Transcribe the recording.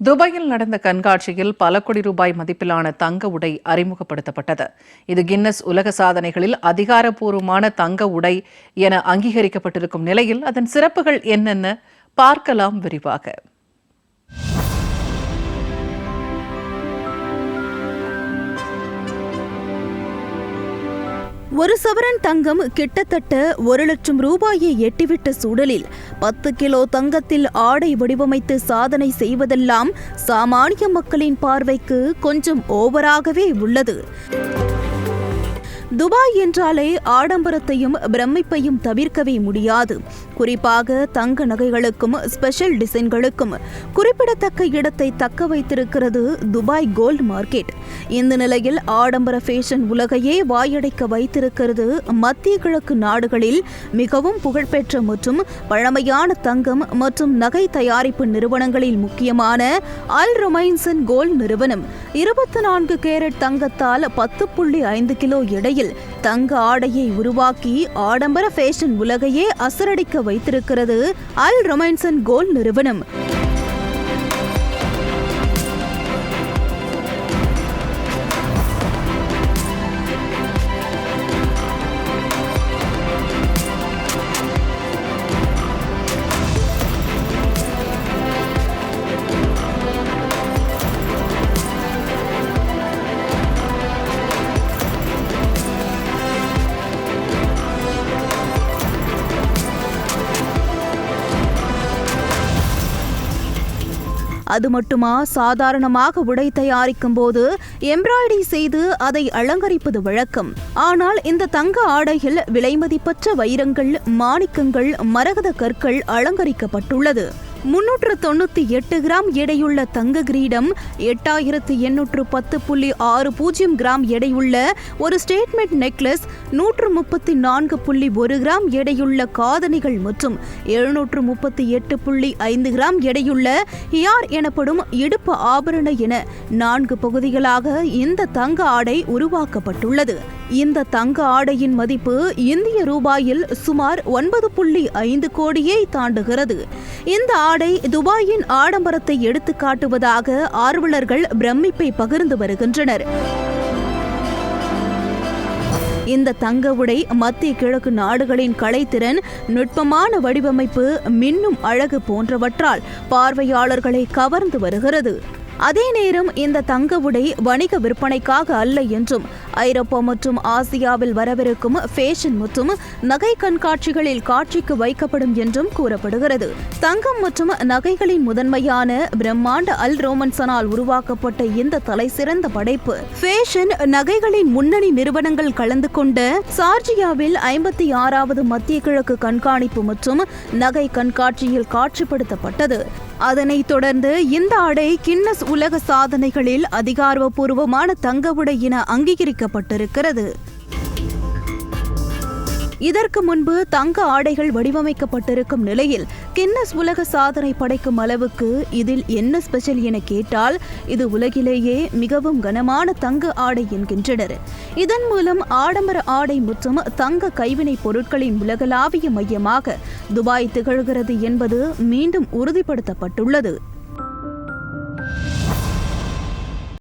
துபாயில் நடந்த கண்காட்சியில் பல கோடி ரூபாய் மதிப்பிலான தங்க உடை அறிமுகப்படுத்தப்பட்டது. இது கின்னஸ் உலக சாதனைகளில் அதிகாரப்பூர்வமான தங்க உடை என அங்கீகரிக்கப்பட்டிருக்கும் நிலையில் அதன் சிறப்புகள் என்னென்ன பார்க்கலாம் விரிவாக. ஒரு சவரன் தங்கம் கிட்டத்தட்ட ஒரு லட்சம் ரூபாயை எட்டிவிட்ட சூழலில் பத்து கிலோ தங்கத்தில் ஆடை வடிவமைத்து சாதனை செய்வதெல்லாம் சாமானிய மக்களின் பார்வைக்கு கொஞ்சம் ஓவராகவே உள்ளது. துபாய் என்றாலே ஆடம்பரத்தையும் பிரமிப்பையும் தவிர்க்கவே முடியாது. குறிப்பாக தங்க நகைகளுக்கும் ஸ்பெஷல் டிசைன்களுக்கும் குறிப்பிடத்தக்க இடத்தை தக்க வைத்திருக்கிறது துபாய் கோல்டு மார்க்கெட். இந்த நிலையில் ஆடம்பர ஃபேஷன் உலகையே வாயடைக்க வைத்திருக்கிறது மத்திய கிழக்கு நாடுகளில் மிகவும் புகழ்பெற்ற மற்றும் பழமையான தங்கம் மற்றும் நகை தயாரிப்பு நிறுவனங்களில் முக்கியமான அல் ரொமைன்சன் கோல்ட் நிறுவனம். இருபத்தி நான்கு கேரட் தங்கத்தால் பத்து புள்ளி ஐந்து கிலோ எடையில் தங்க ஆடையை உருவாக்கி ஆடம்பர ஃபேஷன் உலகையே அசரடிக்க வைத்திருக்கிறது. அல் ரொமைன்சன் கோல் நிறுவனம். அது மட்டுமா? சாதாரணமாக உடை தயாரிக்கும் போது எம்ப்ராய்டரி செய்து அதை அலங்கரிப்பது வழக்கம். ஆனால் இந்த தங்க ஆடையில் விலைமதிப்பற்ற வைரங்கள் மாணிக்கங்கள் மரகத கற்கள் அலங்கரிக்கப்பட்டுள்ளது. முன்னூற்று தொண்ணூத்தி எட்டு கிராம் எடையுள்ள தங்க கிரீடம் எட்டாயிரத்து எண்ணூற்று பத்து புள்ளி ஆறு பூஜ்ஜியம் கிராம் எடையுள்ள ஒரு ஸ்டேட்மெண்ட் நெக்லஸ் நூற்று முப்பத்தி நான்கு புள்ளி ஒரு கிராம் எடையுள்ள காதணிகள் மற்றும் எழுநூற்று முப்பத்தி எட்டு புள்ளி ஐந்து கிராம் எடையுள்ள ஹியார் எனப்படும் இடுப்பு ஆபரண என நான்கு பகுதிகளாக இந்த தங்க ஆடை உருவாக்கப்பட்டுள்ளது. இந்த தங்க ஆடையின் மதிப்பு இந்திய ரூபாயில் சுமார் ஒன்பது புள்ளி ஐந்து கோடியை தாண்டுகிறது. இந்த ஆடை துபாயின் ஆடம்பரத்தை எடுத்து காட்டுவதாக ஆர்வலர்கள் பிரமிப்பை பகிர்ந்து வருகின்றனர். இந்த தங்க உடை மத்திய கிழக்கு நாடுகளின் கலைத்திறன் நுட்பமான வடிவமைப்பு மின்னும் அழகு போன்றவற்றால் பார்வையாளர்களை கவர்ந்து வருகிறது. அதே நேரம் இந்த தங்க உடை வணிக விற்பனைக்காக அல்ல என்றும் ஐரோப்பா மற்றும் ஆசியாவில் வரவிருக்கும் ஃபேஷன் மற்றும் நகை கண்காட்சிகளில் காட்சிக்கு வைக்கப்படும் என்றும் கூறப்படுகிறது. தங்கம் மற்றும் நகைகளின் முதன்மையான பிரம்மாண்ட அல் ரோமன்சனால் உருவாக்கப்பட்ட இந்த தலைசிறந்த படைப்பு. ஃபேஷன் நகைகளின் முன்னணி நிறுவனங்கள் கலந்து கொண்ட சார்ஜியாவில் ஐம்பத்தி ஆறாவது மத்திய கிழக்கு கண்காணிப்பு மற்றும் நகை கண்காட்சியில் காட்சிப்படுத்தப்பட்டது. அதனைத் தொடர்ந்து இந்த ஆடை கின்னஸ் உலக சாதனைகளில் அதிகாரப்பூர்வமான தங்க உடை என அங்கீகரிக்கப்பட்டிருக்கிறது. இதற்கு முன்பு தங்க ஆடைகள் வடிவமைக்கப்பட்டிருக்கும் நிலையில் கின்னஸ் உலக சாதனை படைக்கும் அளவுக்கு இதில் என்ன ஸ்பெஷல் என கேட்டால் இது உலகிலேயே மிகவும் கனமான தங்க ஆடை என்கின்றனர். இதன் மூலம் ஆடம்பர ஆடை மற்றும் தங்க கைவினை பொருட்களின் உலகளாவிய மையமாக துபாய் திகழ்கிறது என்பது மீண்டும் உறுதிப்படுத்தப்பட்டுள்ளது.